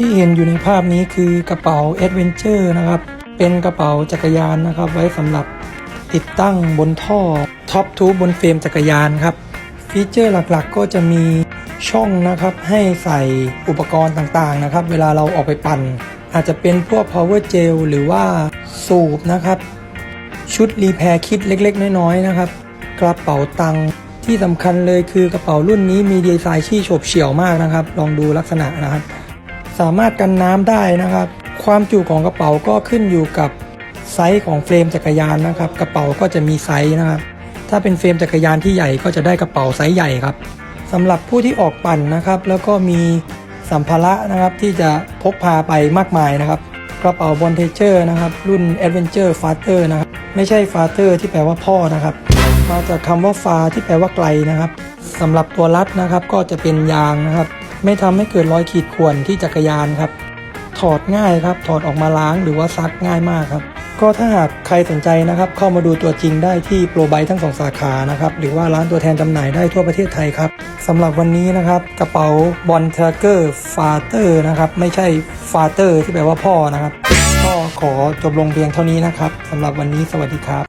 ที่เห็นอยู่ในภาพนี้คือกระเป๋า Adventure นะครับ เป็นกระเป๋าจักรยานนะครับ ไว้สำหรับติดตั้งบนท่อท็อปทูบบนเฟรมจักรยานครับ ฟีเจอร์หลักๆ ก็จะมีช่องนะครับให้ใส่อุปกรณ์ต่างๆนะครับ เวลาเราออกไปปั่น อาจจะเป็นพวก power gel หรือว่าสูบนะครับ ชุดรีแพร์คิดเล็กๆ น้อยๆนะครับกระเป๋าตังค์ที่สำคัญเลยคือกระเป๋ารุ่นนี้มีดีไซน์ที่โฉบเฉี่ยวมากนะครับ ลองดูลักษณะนะครับ สามารถกันน้ำได้นะครับ ความจุของกระเป๋าก็ขึ้นอยู่กับไซส์ของเฟรมจักรยานนะครับ กระเป๋าก็จะมีไซส์นะครับ ถ้าเป็นเฟรมจักรยานที่ใหญ่ก็จะได้กระเป๋าไซส์ใหญ่ครับสำหรับผู้ที่ออกปั่นนะครับ แล้วก็มีสัมภาระนะครับที่จะพกพาไปมากมายนะครับ กระเป๋าบอลเทเจอร์นะครับ รุ่น Adventure Farther นะครับ ไม่ใช่ Farther ที่แปลว่าพ่อนะครับ มาจากคำว่า far ที่แปลว่าไกลนะครับสำหรับตัวรัดนะครับก็จะเป็นยางนะครับ ไม่ทำให้เกิดรอยขีดข่วนที่จักรยานครับ ถอดง่ายครับ ถอดออกมาล้างหรือว่าซักง่ายมากครับ ก็ถ้าหากใครสนใจนะครับ เข้ามาดูตัวจริงได้ที่โปรไบทั้งสองสาขานะครับ หรือว่าร้านตัวแทนจำหน่ายได้ทั่วประเทศไทยครับสำหรับวันนี้นะครับ กระเป๋าบอลเทเกอร์ฟาเตอร์นะครับ ไม่ใช่ฟาเตอร์ที่แปลว่าพ่อนะครับ ก็ขอจบลงเพียงเท่านี้นะครับสำหรับวันนี้สวัสดีครับ